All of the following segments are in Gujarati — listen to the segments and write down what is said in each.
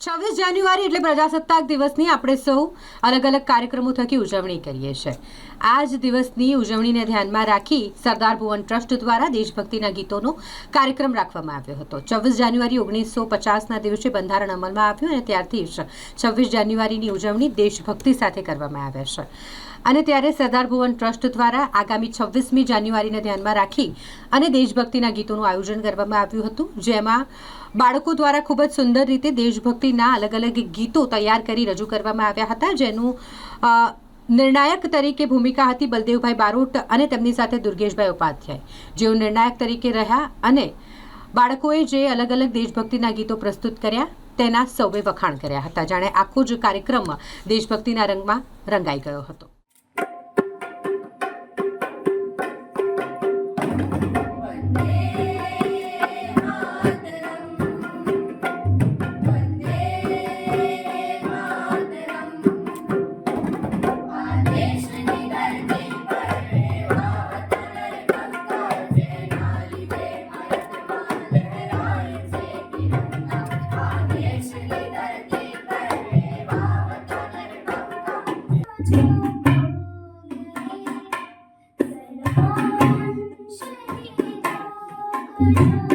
છવ્વીસ જાન્યુઆરી એટલે પ્રજાસત્તાક દિવસની આપણે સૌ અલગ અલગ કાર્યક્રમો થકી ઉજવણી કરીએ છીએ. આ જ દિવસની ઉજવણીને ધ્યાનમાં રાખી સરદાર ભુવન ટ્રસ્ટ દ્વારા દેશભક્તિના ગીતોનો કાર્યક્રમ રાખવામાં આવ્યો હતો. છવ્વીસ જાન્યુઆરી ઓગણીસો પચાસના દિવસે બંધારણ અમલમાં આવ્યું અને ત્યારથી છવ્વીસ જાન્યુઆરીની ઉજવણી દેશભક્તિ સાથે કરવામાં આવે છે. અને ત્યારે સરદાર ભુવન ટ્રસ્ટ દ્વારા આગામી છવ્વીસમી જાન્યુઆરીને ધ્યાનમાં રાખી અને દેશભક્તિના ગીતોનું આયોજન કરવામાં આવ્યું હતું, જેમાં બાળકો દ્વારા ખૂબ જ સુંદર રીતે દેશભક્તિના અલગ અલગ ગીતો તૈયાર કરી રજૂ કરવામાં આવ્યા હતા, જેનું નિર્ણાયક તરીકે ભૂમિકા હતી બલદેવભાઈ બારોટ અને તેમની સાથે દુર્ગેશભાઈ ઉપાધ્યાય. જેઓ નિર્ણાયક તરીકે રહ્યા અને બાળકોએ જે અલગ અલગ દેશભક્તિના ગીતો પ્રસ્તુત કર્યા, તેના સૌએ વખાણ કર્યા હતા. જાણે આખો જ કાર્યક્રમ દેશભક્તિના રંગમાં રંગાઈ ગયો હતો. Thank you.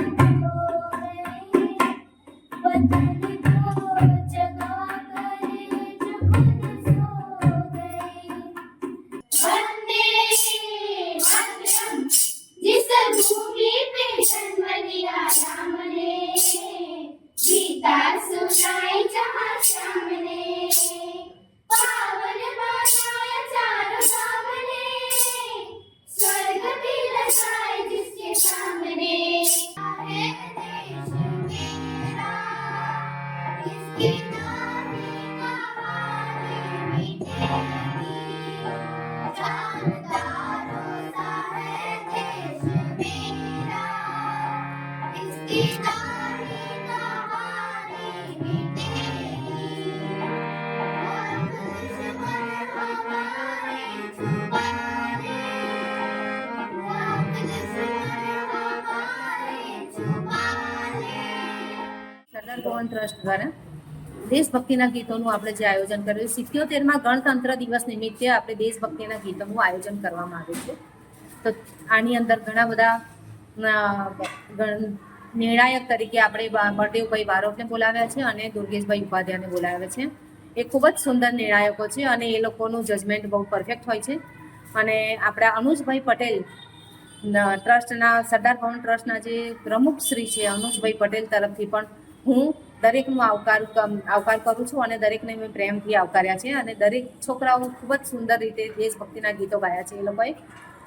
સરદાર ટ્રસ્ટ દ્વારા દેશભક્તિના ગીતોનું આપણે જે આયોજન કર્યું સિત્યોતેરમાં ગણતંત્ર દિવસ નિમિત્તે આપણે દેશભક્તિના ગીતોનું આયોજન કરવામાં આવ્યું છે. તો આની અંદર ઘણા બધા નિર્ણાયક તરીકે આપણે બળદેવભાઈ બારોટને બોલાવ્યા છે અને દુર્ગેશભાઈ ઉપાધ્યાયને બોલાવ્યા છે. એ ખૂબ જ સુંદર નિર્ણાયકો છે અને એ લોકોનું જજમેન્ટ બહુ પરફેક્ટ હોય છે. અને આપણા અનુજભાઈ પટેલ ટ્રસ્ટના, સરદાર ભવન ટ્રસ્ટના જે પ્રમુખ શ્રી છે અનુજભાઈ પટેલ તરફથી પણ હું દરેકનું આવકાર આવકાર કરું છું અને દરેકને મેં પ્રેમથી આવકાર્યા છે અને દરેક છોકરાઓ ખૂબ જ સુંદર રીતે દેશભક્તિના ગીતો ગાયા છે એ લોકોએ.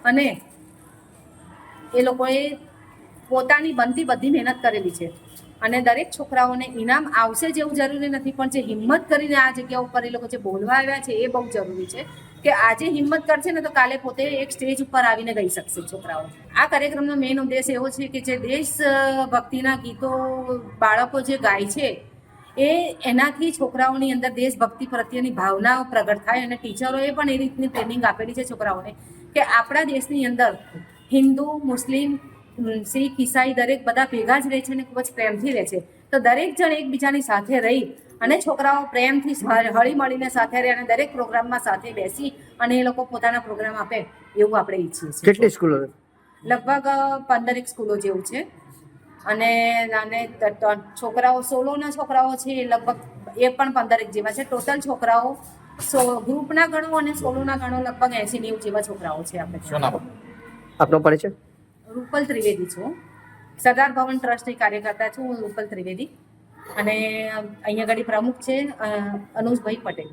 અને એ લોકોએ પોતાની બનતી બધી મહેનત કરેલી છે. અને દરેક છોકરાઓને ઇનામ આવશે જેવું જરૂરી નથી, પણ જે હિંમત કરીને આ જગ્યા ઉપર એ લોકો જે બોલવા આવ્યા છે એ બહુ જરૂરી છે કે આજે હિંમત કરશે ને તો કાલે પોતે એક સ્ટેજ ઉપર આવીને ગઈ શકશે છોકરાઓ. આ કાર્યક્રમનો મેઇન ઉદ્દેશ એવો છે કે જે દેશ ભક્તિના ગીતો બાળકો જે ગાય છે, એ એનાથી છોકરાઓની અંદર દેશભક્તિ પ્રત્યેની ભાવનાઓ પ્રગટ થાય અને ટીચરોએ પણ એ રીતની ટ્રેનિંગ આપેલી છે છોકરાઓને કે આપણા દેશની અંદર હિન્દુ, મુસ્લિમ અમ, ખિસાઈ દરેક બધા ભેગા જ રહે છે અને ખૂબ જ પ્રેમથી રહે છે. તો દરેક જણ એકબીજાની સાથે રહી અને છોકરાઓ પ્રેમથી હળી મળીને સાથે રહે અને દરેક પ્રોગ્રામમાં સાથે બેસી અને એ લોકો પોતાના પ્રોગ્રામ આપે એવું આપણે ઈચ્છીએ છીએ. કેટલી સ્કૂલો લગભગ પંદરેક સ્કૂલો જેવું છે. અને ત- છોકરાઓ સોલોના છોકરાઓ છે એ લગભગ એ પણ પંદરેક જેવા છે. ટોટલ છોકરાઓ સો ગ્રુપના ગણો અને સોલોના ગણો લગભગ એસી નેવું જેવા છોકરાઓ છે આપણે. આપનો પરિચય? રૂપલ ત્રિવેદી છું. સરદાર ભવન ટ્રસ્ટની કાર્યકર્તા છું, હું રૂપલ ત્રિવેદી. અને અહીંયા આગળ પ્રમુખ છે અનુજભાઈ પટેલ.